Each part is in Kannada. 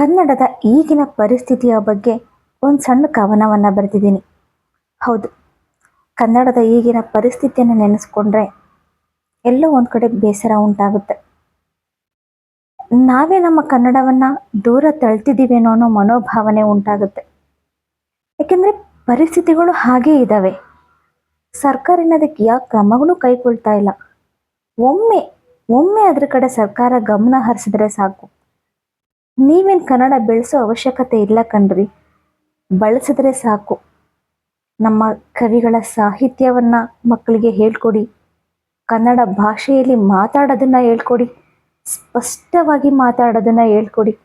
ಕನ್ನಡದ ಈಗಿನ ಪರಿಸ್ಥಿತಿಯ ಬಗ್ಗೆ ಒಂದು ಸಣ್ಣ ಕವನವನ್ನು ಬರೆದಿದ್ದೀನಿ. ಹೌದು, ಕನ್ನಡದ ಈಗಿನ ಪರಿಸ್ಥಿತಿಯನ್ನು ನೆನೆಸ್ಕೊಂಡ್ರೆ ಎಲ್ಲೋ ಒಂದು ಕಡೆ ಬೇಸರ ಉಂಟಾಗುತ್ತೆ. ನಾವೇ ನಮ್ಮ ಕನ್ನಡವನ್ನು ದೂರ ತಳ್ತಿದ್ದೀವೇನೋ ಅನ್ನೋ ಮನೋಭಾವನೆ ಉಂಟಾಗುತ್ತೆ. ಯಾಕೆಂದರೆ ಪರಿಸ್ಥಿತಿಗಳು ಹಾಗೇ ಇದ್ದಾವೆ ಸರ್ಕಾರ ಅದಕ್ಕೆ ಯಾವ ಕ್ರಮಗಳು ಕೈಗೊಳ್ತಾ ಇಲ್ಲ. ಒಮ್ಮೆ ಒಮ್ಮೆ ಅದ್ರ ಕಡೆ ಸರ್ಕಾರ ಗಮನ ಹರಿಸಿದ್ರೆ ಸಾಕು. ನೀವೇನು ಕನ್ನಡ ಬೆಳೆಸೋ ಅವಶ್ಯಕತೆ ಇಲ್ಲ ಕಣ್ರಿ. ಬಳಸಿದ್ರೆ ಸಾಕು. ನಮ್ಮ ಕವಿಗಳ ಸಾಹಿತ್ಯವನ್ನ ಮಕ್ಕಳಿಗೆ ಹೇಳ್ಕೊಡಿ. ಕನ್ನಡ ಭಾಷೆಯಲ್ಲಿ ಮಾತಾಡೋದನ್ನ ಹೇಳ್ಕೊಡಿ. ಸ್ಪಷ್ಟವಾಗಿ ಮಾತಾಡೋದನ್ನ ಹೇಳ್ಕೊಡಿ.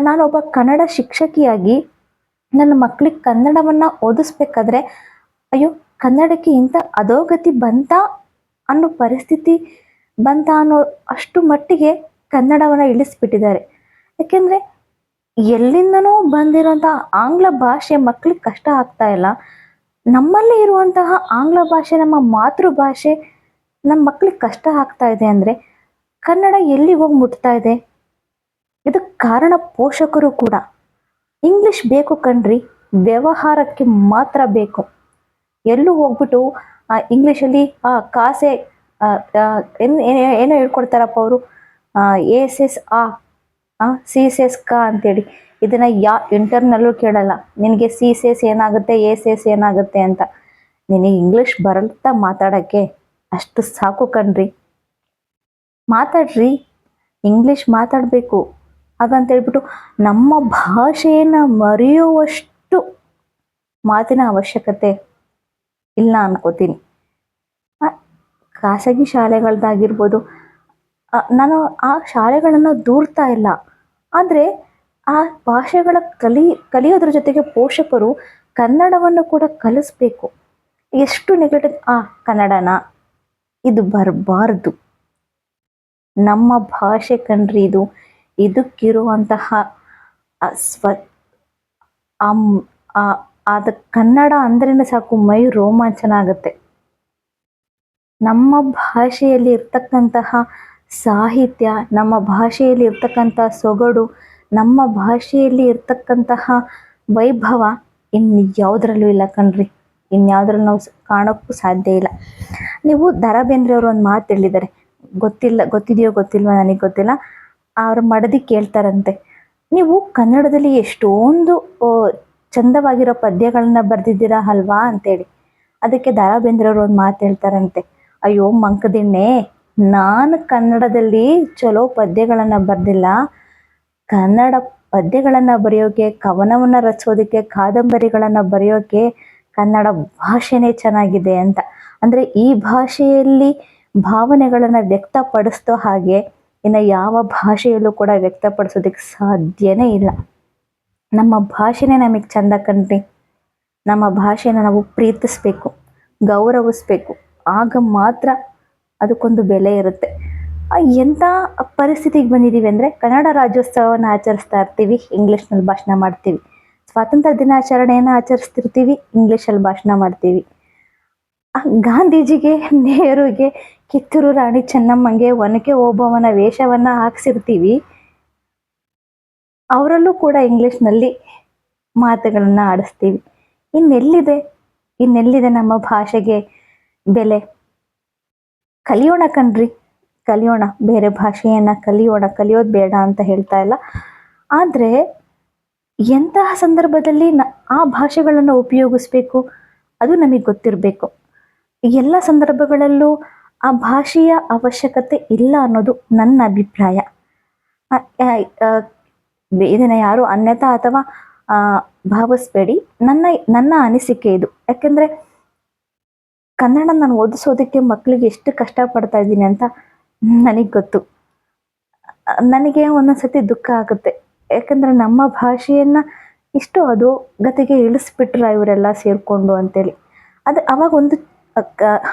ನಾನೊಬ್ಬ ಕನ್ನಡ ಶಿಕ್ಷಕಿಯಾಗಿ ನನ್ನ ಮಕ್ಕಳಿಗೆ ಕನ್ನಡವನ್ನು ಓದಿಸ್ಬೇಕಾದ್ರೆ, ಅಯ್ಯೋ, ಕನ್ನಡಕ್ಕೆ ಇಂಥ ಅಧೋಗತಿ ಬಂತ ಅನ್ನೋ ಪರಿಸ್ಥಿತಿ ಬಂತ ಅನ್ನೋ ಅಷ್ಟು ಮಟ್ಟಿಗೆ ಕನ್ನಡವನ್ನು ಇಳಿಸ್ಬಿಟ್ಟಿದ್ದಾರೆ. ಯಾಕೆಂದರೆ ಎಲ್ಲಿಂದನೂ ಬಂದಿರೋಂಥ ಆಂಗ್ಲ ಭಾಷೆ ಮಕ್ಕಳಿಗೆ ಕಷ್ಟ ಆಗ್ತಾ ಇಲ್ಲ. ನಮ್ಮಲ್ಲಿ ಇರುವಂತಹ ಆಂಗ್ಲ ಭಾಷೆ ನಮ್ಮ ಮಾತೃಭಾಷೆ ನಮ್ಮ ಮಕ್ಕಳಿಗೆ ಕಷ್ಟ ಆಗ್ತಾ ಇದೆ ಅಂದರೆ ಕನ್ನಡ ಎಲ್ಲಿ ಹೋಗಿ ಮುಟ್ತಾ ಇದೆ? ಇದಕ್ಕೆ ಕಾರಣ ಪೋಷಕರು ಕೂಡ. ಇಂಗ್ಲಿಷ್ ಬೇಕು ಕಣ್ರಿ ವ್ಯವಹಾರಕ್ಕೆ ಮಾತ್ರ ಬೇಕು. ಎಲ್ಲೂ ಹೋಗ್ಬಿಟ್ಟು ಆ, ಇಂಗ್ಲೀಷಲ್ಲಿ ಆ ಕಾಸೆ ಏನ್- ಏನೋ ಹೇಳ್ಕೊಡ್ತಾರಪ್ಪ ಅವರು. ಎಸ್ ಎಸ್ ಆ ಸಿ ಸಿ ಎಸ್ ಕ ಅಂತೇಳಿ. ಇದನ್ನ ಯಾ ಇಂಟರ್ನಲ್ಲೂ ಕೇಳಲ್ಲ. ನಿನಗೆ ಸಿ ಸಿ ಎಸ್ ಏನಾಗುತ್ತೆ ಎ ಎಸ್ ಏನಾಗುತ್ತೆ ಅಂತ. ನಿನಗೆ ಇಂಗ್ಲೀಷ್ ಬರಲ್ತಾ ಮಾತಾಡೋಕ್ಕೆ. ಅಷ್ಟು ಸಾಕು ಕಣ್ರಿ. ಮಾತಾಡ್ರಿ. ಇಂಗ್ಲೀಷ್ ಮಾತಾಡಬೇಕು. ಹಾಗಂತೇಳ್ಬಿಟ್ಟು ನಮ್ಮ ಭಾಷೆಯನ್ನು ಮರೆಯುವಷ್ಟು ಮಾತಿನ ಅವಶ್ಯಕತೆ ಇಲ್ಲ ಅನ್ಕೋತೀನಿ. ಖಾಸಗಿ ಶಾಲೆಗಳದ್ದಾಗಿರ್ಬೋದು ನಾನು ಆ ಶಾಲೆಗಳನ್ನು ದೂರ್ತಾ ಇಲ್ಲ. ಆದರೆ ಆ ಭಾಷೆಗಳ ಕಲಿ, ಕಲಿಯೋದ್ರ ಜೊತೆಗೆ ಪೋಷಕರು ಕನ್ನಡವನ್ನು ಕೂಡ ಕಲಿಸ್ಬೇಕು. ಎಷ್ಟು ನೆಗೆಟಿವ್ ಆ, ಕನ್ನಡನ. ಇದು ಬರಬಾರ್ದು. ನಮ್ಮ ಭಾಷೆ ಕಣ್ರಿ ಇದು. ಇದಕ್ಕಿರುವಂತಹ ಸ್ವ ಆದ ಕನ್ನಡ ಅಂದ್ರೇನೆ ಸಾಕು ಮೈ ರೋಮಾಂಚನ ಆಗುತ್ತೆ. ನಮ್ಮ ಭಾಷೆಯಲ್ಲಿ ಇರ್ತಕ್ಕಂತಹ ಸಾಹಿತ್ಯ, ನಮ್ಮ ಭಾಷೆಯಲ್ಲಿ ಇರ್ತಕ್ಕಂಥ ಸೊಗಡು, ನಮ್ಮ ಭಾಷೆಯಲ್ಲಿ ಇರ್ತಕ್ಕಂತಹ ವೈಭವ ಇನ್ನು ಯಾವುದ್ರಲ್ಲೂ ಇಲ್ಲ ಕಣ್ರಿ. ಇನ್ಯಾವುದ್ರಲ್ಲಿ ನಾವು ಕಾಣೋಕ್ಕೂ ಸಾಧ್ಯ ಇಲ್ಲ. ನೀವು ದ ರಾ ಒಂದು ಮಾತು ಹೇಳಿದ್ದಾರೆ ಗೊತ್ತಿಲ್ಲ, ಗೊತ್ತಿದೆಯೋ ಗೊತ್ತಿಲ್ವೋ ನನಗೆ ಗೊತ್ತಿಲ್ಲ. ಅವ್ರ ಮಡದಿ ಕೇಳ್ತಾರಂತೆ. ನೀವು ಕನ್ನಡದಲ್ಲಿ ಎಷ್ಟೊಂದು ಚಂದವಾಗಿರೋ ಪದ್ಯಗಳನ್ನ ಬರೆದಿದ್ದೀರಾ ಅಲ್ವಾ ಅಂತೇಳಿ. ಅದಕ್ಕೆ ದ ರಾ ಬೇಂದ್ರೆ ಅವರು ಒಂದು ಮಾತು ಹೇಳ್ತಾರಂತೆ. ಅಯ್ಯೋ ಮಂಕದಿಣ್ಣೆ. ನಾನು ಕನ್ನಡದಲ್ಲಿ ಚಲೋ ಪದ್ಯಗಳನ್ನು ಬರೆದಿಲ್ಲ. ಕನ್ನಡ ಪದ್ಯಗಳನ್ನು ಬರೆಯೋಕೆ, ಕವನವನ್ನು ರಚಿಸೋದಕ್ಕೆ, ಕಾದಂಬರಿಗಳನ್ನು ಬರೆಯೋಕೆ ಕನ್ನಡ ಭಾಷೆನೇ ಚೆನ್ನಾಗಿದೆ ಅಂತ. ಅಂದರೆ ಈ ಭಾಷೆಯಲ್ಲಿ ಭಾವನೆಗಳನ್ನು ವ್ಯಕ್ತಪಡಿಸ್ತೋ ಹಾಗೆ ಇನ್ನು ಯಾವ ಭಾಷೆಯಲ್ಲೂ ಕೂಡ ವ್ಯಕ್ತಪಡಿಸೋದಕ್ಕೆ ಸಾಧ್ಯನೇ ಇಲ್ಲ. ನಮ್ಮ ಭಾಷೆನೇ ನಮಗೆ ಚಂದ ಕಣ್ರಿ. ನಮ್ಮ ಭಾಷೆನ ನಾವು ಪ್ರೀತಿಸ್ಬೇಕು, ಗೌರವಿಸ್ಬೇಕು. ಆಗ ಮಾತ್ರ ಅದಕ್ಕೊಂದು ಬೆಲೆ ಇರುತ್ತೆ. ಎಂಥ ಪರಿಸ್ಥಿತಿಗೆ ಬಂದಿದ್ದೀವಿ ಅಂದರೆ ಕನ್ನಡ ರಾಜ್ಯೋತ್ಸವವನ್ನು ಆಚರಿಸ್ತಾ ಇರ್ತೀವಿ, ಇಂಗ್ಲೀಷ್ನಲ್ಲಿ ಭಾಷಣ ಮಾಡ್ತೀವಿ. ಸ್ವಾತಂತ್ರ್ಯ ದಿನಾಚರಣೆಯನ್ನು ಆಚರಿಸ್ತಿರ್ತೀವಿ, ಇಂಗ್ಲೀಷಲ್ಲಿ ಭಾಷಣ ಮಾಡ್ತೀವಿ. ಗಾಂಧೀಜಿಗೆ, ನೆಹರುಗೆ, ಕಿತ್ತೂರು ರಾಣಿ ಚೆನ್ನಮ್ಮಂಗೆ ಒನಕೆ ಓಬವ್ವನ ವೇಷವನ್ನು ಹಾಕ್ಸಿರ್ತೀವಿ. ಅವರಲ್ಲೂ ಕೂಡ ಇಂಗ್ಲೀಷ್ನಲ್ಲಿ ಮಾತುಗಳನ್ನು ಆಡಿಸ್ತೀವಿ. ಇನ್ನೆಲ್ಲಿದೆ ಇನ್ನೆಲ್ಲಿದೆ ನಮ್ಮ ಭಾಷೆಗೆ ಬೆಲೆ? ಕಲಿಯೋಣ ಕಣ್ರಿ. ಕಲಿಯೋಣ. ಬೇರೆ ಭಾಷೆಯನ್ನು ಕಲಿಯೋಣ. ಕಲಿಯೋದು ಬೇಡ ಅಂತ ಹೇಳ್ತಾ ಇಲ್ಲ. ಆದರೆ ಎಂತಹ ಸಂದರ್ಭದಲ್ಲಿ ನ ಆ ಭಾಷೆಗಳನ್ನು ಉಪಯೋಗಿಸ್ಬೇಕು? ಅದು ನಮಗೆ ಗೊತ್ತಿರಬೇಕು. ಎಲ್ಲ ಸಂದರ್ಭಗಳಲ್ಲೂ ಆ ಭಾಷೆಯ ಅವಶ್ಯಕತೆ ಇಲ್ಲ ಅನ್ನೋದು ನನ್ನ ಅಭಿಪ್ರಾಯ. ಇದನ್ನು ಯಾರು ಅನ್ಯತಾ ಅಥವಾ ಭಾವಿಸ್ಬೇಡಿ. ನನ್ನ ನನ್ನ ಅನಿಸಿಕೆ ಇದು. ಯಾಕೆಂದರೆ ಕನ್ನಡ ನಾನು ಓದಿಸೋದಕ್ಕೆ ಮಕ್ಕಳಿಗೆ ಎಷ್ಟು ಕಷ್ಟಪಡ್ತಾ ಇದ್ದೀನಿ ಅಂತ ನನಗೆ ಗೊತ್ತು. ನನಗೆ ಒಂದೊಂದ್ಸತಿ ದುಃಖ ಆಗುತ್ತೆ. ಯಾಕಂದರೆ ನಮ್ಮ ಭಾಷೆಯನ್ನು ಇಷ್ಟು ಅದು ಗತಿಗೆ ಇಳಿಸ್ಬಿಟ್ರ ಇವರೆಲ್ಲ ಸೇರಿಕೊಂಡು ಅಂತೇಳಿ. ಅದು ಅವಾಗ ಒಂದು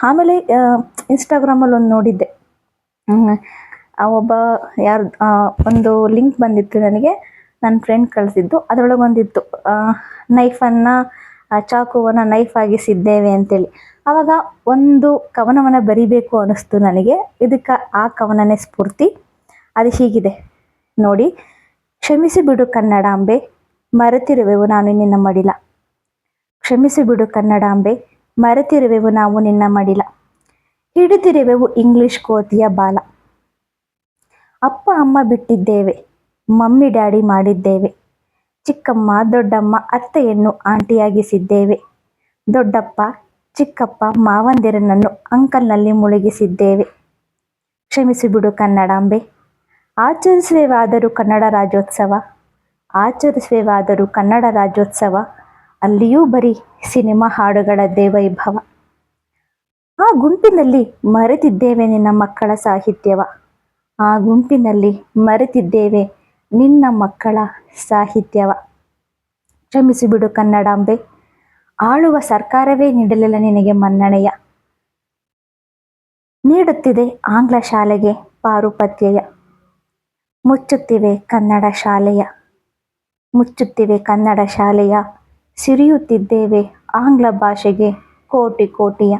ಆಮೇಲೆ ಇನ್ಸ್ಟಾಗ್ರಾಮಲ್ಲಿ ಒಂದು ನೋಡಿದ್ದೆ. ಒಬ್ಬ ಯಾರು ಒಂದು ಲಿಂಕ್ ಬಂದಿತ್ತು ನನಗೆ. ನನ್ನ ಫ್ರೆಂಡ್ ಕಳಿಸಿದ್ದು. ಅದರೊಳಗೆ ಒಂದಿತ್ತು ನೈಫನ್ನು ಚಾಕುವನ್ನು ನೈಫ್ ಆಗಿಸಿದ್ದೇವೆ ಅಂತೇಳಿ. ಆವಾಗ ಒಂದು ಕವನವನ್ನು ಬರಿಬೇಕು ಅನ್ನಿಸ್ತು ನನಗೆ. ಇದಕ್ಕೆ ಆ ಕವನನೇ ಸ್ಫೂರ್ತಿ. ಅದು ಹೀಗಿದೆ. ನೋಡಿ, ಕ್ಷಮಿಸಿ ಬಿಡು ಕನ್ನಡಾಂಬೆ, ಮರೆತಿರುವೆವು ನಾನು ನಿನ್ನ ಮಡಿಲ. ಕ್ಷಮಿಸಿ ಬಿಡು ಕನ್ನಡಾಂಬೆ, ಮರೆತಿರುವೆವು ನಾವು ನಿನ್ನ ಮಡಿಲ. ಹಿಡಿದಿರುವೆವು ಇಂಗ್ಲಿಷ್ ಕೋತಿಯ ಬಾಲ. ಅಪ್ಪ, ಅಮ್ಮ ಬಿಟ್ಟಿದ್ದೇವೆ. ಮಮ್ಮಿ, ಡ್ಯಾಡಿ ಮಾಡಿದ್ದೇವೆ. ಚಿಕ್ಕಮ್ಮ, ದೊಡ್ಡಮ್ಮ ಅತ್ತೆಯನ್ನು ಆಂಟಿಯಾಗಿಸಿದ್ದೇವೆ. ದೊಡ್ಡಪ್ಪ, ಚಿಕ್ಕಪ್ಪ ಮಾವಂದಿರನನ್ನು ಅಂಕಲ್ನಲ್ಲಿ ಮುಳುಗಿಸಿದ್ದೇವೆ. ಕ್ಷಮಿಸಿಬಿಡು ಕನ್ನಡಾಂಬೆ. ಆಚರಿಸುವೆವಾದರೂ ಕನ್ನಡ ರಾಜ್ಯೋತ್ಸವ. ಆಚರಿಸುವೆವಾದರೂ ಕನ್ನಡ ರಾಜ್ಯೋತ್ಸವ. ಅಲ್ಲಿಯೂ ಬರೀ ಸಿನಿಮಾ ಹಾಡುಗಳ ದೇವೈಭವ. ಆ ಗುಂಪಿನಲ್ಲಿ ಮರೆತಿದ್ದೇವೆ ನಿನ್ನ ಮಕ್ಕಳ ಸಾಹಿತ್ಯವ. ಆ ಗುಂಪಿನಲ್ಲಿ ಮರೆತಿದ್ದೇವೆ ನಿನ್ನ ಮಕ್ಕಳ ಸಾಹಿತ್ಯವ. ಕ್ಷಮಿಸಿಬಿಡು ಕನ್ನಡಾಂಬೆ. ಆಳುವ ಸರ್ಕಾರವೇ ನೀಡಲಿಲ್ಲ ನಿನಗೆ ಮನ್ನಣೆಯ. ನೀಡುತ್ತಿದೆ ಆಂಗ್ಲ ಶಾಲೆಗೆ ಪಾರುಪತ್ಯಯ. ಮುಚ್ಚುತ್ತಿವೆ ಕನ್ನಡ ಶಾಲೆಯ. ಮುಚ್ಚುತ್ತಿವೆ ಕನ್ನಡ ಶಾಲೆಯ. ಸಿರಿಯುತ್ತಿದ್ದೇವೆ ಆಂಗ್ಲ ಭಾಷೆಗೆ ಕೋಟಿ ಕೋಟಿಯ.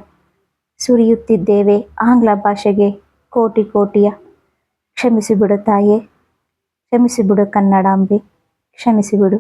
ಸುರಿಯುತ್ತಿದ್ದೇವೆ ಆಂಗ್ಲ ಭಾಷೆಗೆ ಕೋಟಿ ಕೋಟಿಯ. ಕ್ಷಮಿಸಿಬಿಡು ತಾಯೇ. ಕ್ಷಮಿಸಿಬಿಡು ಕನ್ನಡಾಂಬೆ ಕ್ಷಮಿಸಿಬಿಡು.